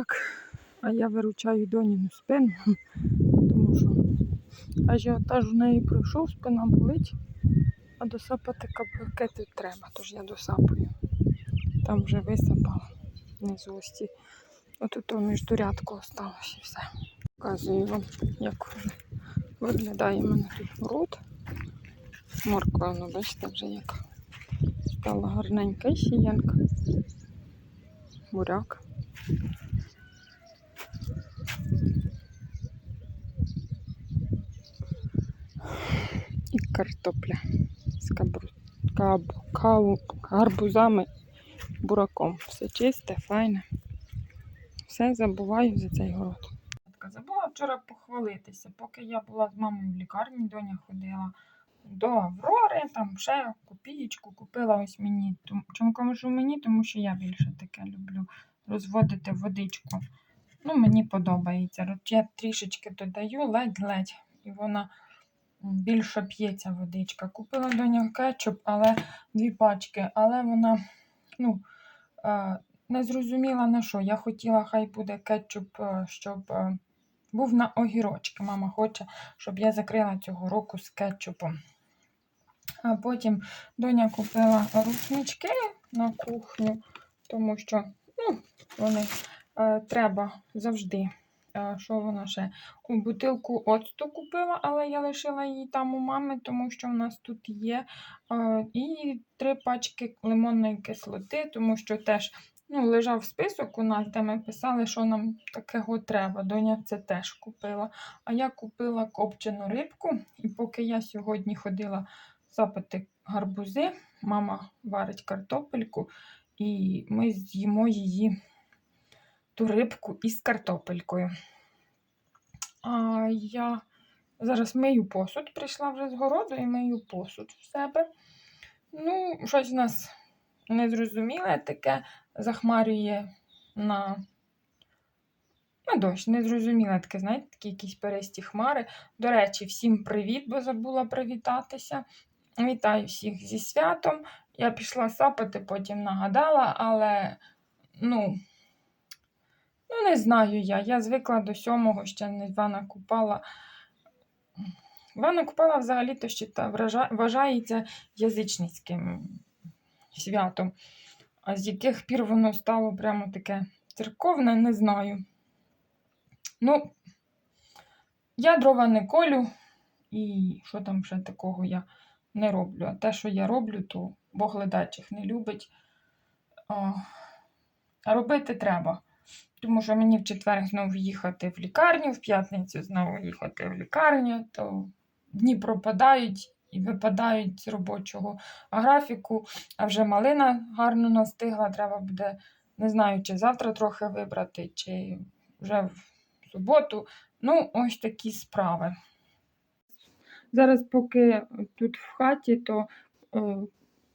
Так, а я виручаю доніну спину, тому що ажіотаж у неї пройшов, спина болить, а досапати капкети треба, тож я досапаю. Там вже висипала внизу ось ці. От то міждурядку осталось і все. Показую вам, як виглядає в мене город. Морква, ну бачите, вже як стала гарненька сіянка. Буряк. І картопля з кабру, каб, каву, гарбузами, бураком. Все чисте, файне. Все забуваю за цей город. Забула вчора похвалитися. Поки я була з мамою в лікарні, доня ходила до Аврори, там ще копієчку купила ось мені. Чому кажу мені? Тому що я більше таке люблю розводити водичку. Ну, мені подобається. Я трішечки додаю, ледь-ледь, і вона більше п'ється водичка. Купила доня кетчуп, але дві пачки, але вона ну, е, не зрозуміла на що. Я хотіла, хай буде кетчуп, е, щоб е, був на огірочки. Мама хоче, щоб я закрила цього року з кетчупом. А потім доня купила рушнички на кухню, тому що ну, вони е, треба завжди. Е, що вона ще? У бутилку оцту купила, але я лишила її там у мами, тому що в нас тут є. І три пачки лимонної кислоти, тому що теж ну, лежав список у нас, де ми писали, що нам такого треба. Доня це теж купила. А я купила копчену рибку, і поки я сьогодні ходила запити гарбузи, мама варить картопельку, і ми з'їмо її ту рибку із картопелькою. А я зараз мию посуд, прийшла вже з городу і мию посуд в себе. Ну, щось у нас незрозуміле таке захмарює на, на дощ. Незрозуміле таке, знаєте, такі якісь пересті хмари. До речі, всім привіт, бо забула привітатися. Вітаю всіх зі святом. Я пішла сапати, потім нагадала, але ну, ну не знаю я. Я звикла до сьомого, ще не Івана Купала. Івана Купала взагалі-то ще вважається язичницьким святом. А з яких пір воно стало прямо таке церковне, не знаю. Ну, я дрова не колю, і що там ще такого я не роблю. А те, що я роблю, то Бог ледачих не любить. А робити треба. Тому що мені в четвер знову їхати в лікарню, в п'ятницю знову їхати в лікарню, то дні пропадають і випадають з робочого графіку, а вже малина гарно настигла, треба буде, не знаю, чи завтра трохи вибрати, чи вже в суботу. Ну, ось такі справи. Зараз, поки тут в хаті, то е,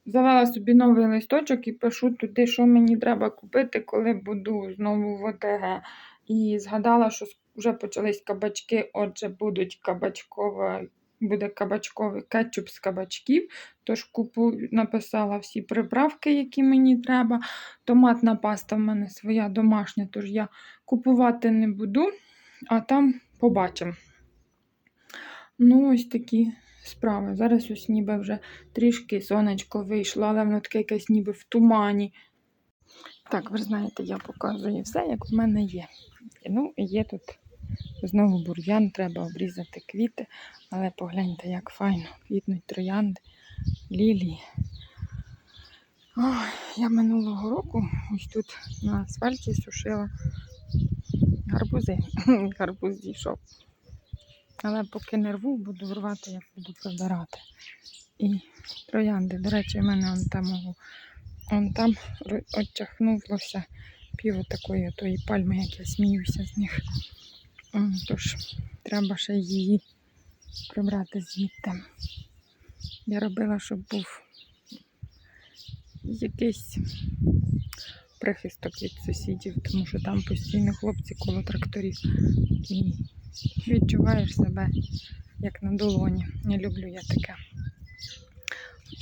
завела собі новий листочок і пишу туди, що мені треба купити, коли буду знову в ОТГ. І згадала, що вже почались кабачки, отже, будуть кабачкова, буде кабачковий кетчуп з кабачків. Тож купу, написала всі приправки, які мені треба. Томатна паста в мене своя домашня, тож я купувати не буду, а там побачимо. Ну, ось такі справи. Зараз ось ніби вже трішки сонечко вийшло, але воно таке якесь ніби в тумані. Так, ви знаєте, я показую все, як в мене є. Ну, є тут знову бур'ян, треба обрізати квіти, але погляньте, як файно квітнуть троянди, лілії. Ой, я минулого року ось тут на асфальті сушила гарбузи. Гарбуз зійшов. Але поки не рву, буду рвати, як буду прибирати. І троянди. До речі, в мене он там, он там ро- пів такої тої пальми, як я сміюся з них. Тож треба ще її прибрати звідти. Я робила, щоб був якийсь прихисток від сусідів, тому що там постійно хлопці коло тракторів. І відчуваєш себе як на долоні. Не люблю я таке.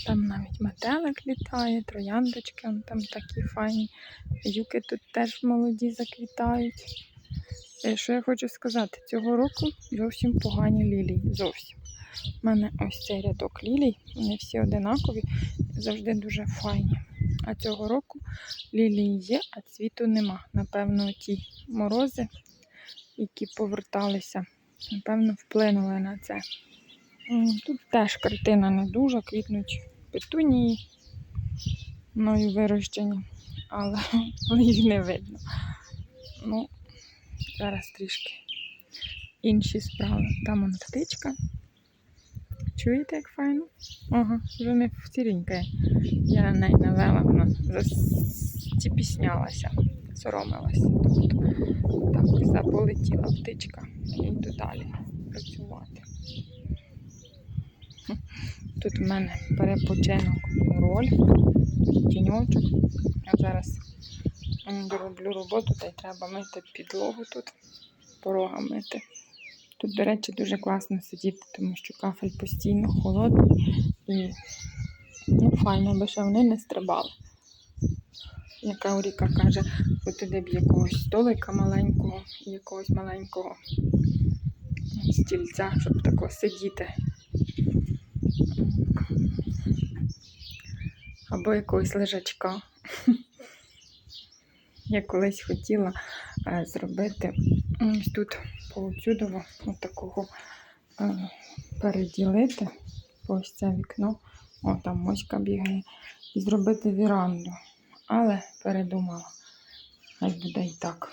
Там навіть метелик літає, трояндочки, там такі файні. Юки тут теж молоді заквітають. Е, Що я хочу сказати, цього року зовсім погані лілії. Зовсім. У мене ось цей рядок лілій, вони всі одинакові, завжди дуже файні. А цього року лілії є, а цвіту нема. Напевно, ті морози, які поверталися, напевно, вплинули на це. Тут теж картина не дуже, квітнуть петунії мною вирощені, але, їх не видно. Ну, зараз трішки інші справи. Там птичка. Чуєте, як файно? Ага, вже не сіренька. Я на неї навела, вона застіпіснялася, соромилася. Тобто, так, все полетіла птичка. Я йду далі працювати. Тут в мене перепочинок роль, тіньочок. Я зараз м, дороблю роботу, та й треба мити підлогу тут, порога мити. Тут, до речі, дуже класно сидіти, тому що кафель постійно холодний і ну, файно, аби ще вони не стрибали. Яка Ауріка каже, туди б якогось столика маленького якогось маленького стільця, щоб тако сидіти. Або якогось лежачка. Я колись хотіла е, зробити ось тут поотсюдово такого е, переділити ось це вікно. О, там моська бігає. І зробити віранду. Але передумала. Хай буде і так.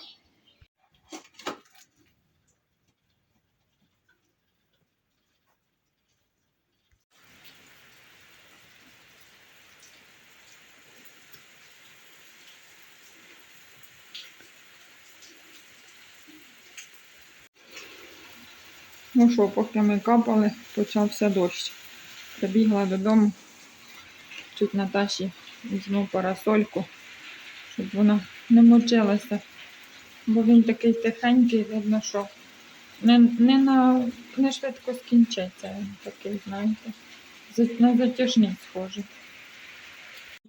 Ну що, поки ми капали, почався дощ. Прибігла додому, чуть Наташі візьму парасольку, щоб вона не мочилася. Бо він такий тихенький, видно, що не, не, на, не швидко скінчиться. Він такий, знаєте, на затяжний схожий.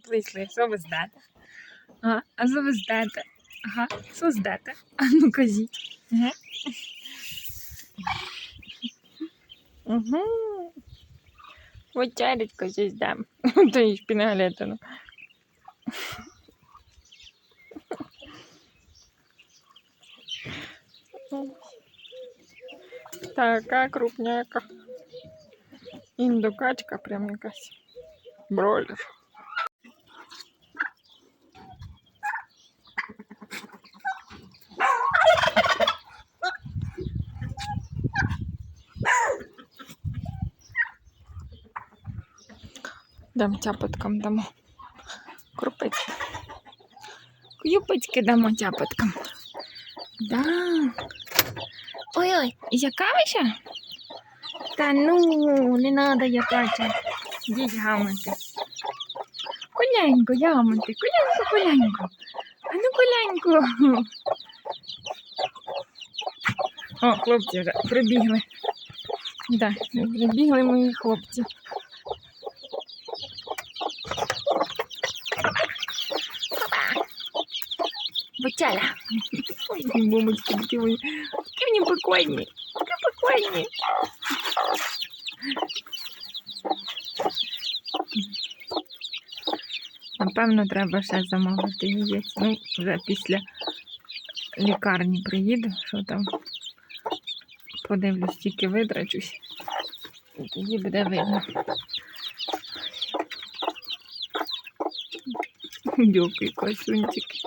Прийшли, що ви здате? А, а що ви здате? Ага, що здате? А ну кажіть. Ага. Угу. Вечеречко щось дам. То і шпінаглетину. Така крупняка. Індокачка прям якась. Бройлер. Дам тяпоткам дамо. Крупицьки. Кюпицьки дамо тяпоткам. Да. Ой-ой, яка ще? Та ну, не надо якача. Йдіть гамати. Коленько, ямати, коленько, коленько. А ну коленько. О, хлопці вже прибігли. Да, прибігли мої хлопці. Бутяля. Ой, мамочки, такі вони. Такі вони прикольні. Прикольні. Напевно, треба ще замовити яєць. Ну, вже після лікарні приїду, що там подивлюсь, тільки видрачусь. І тоді буде видно. Дякую, красунчики.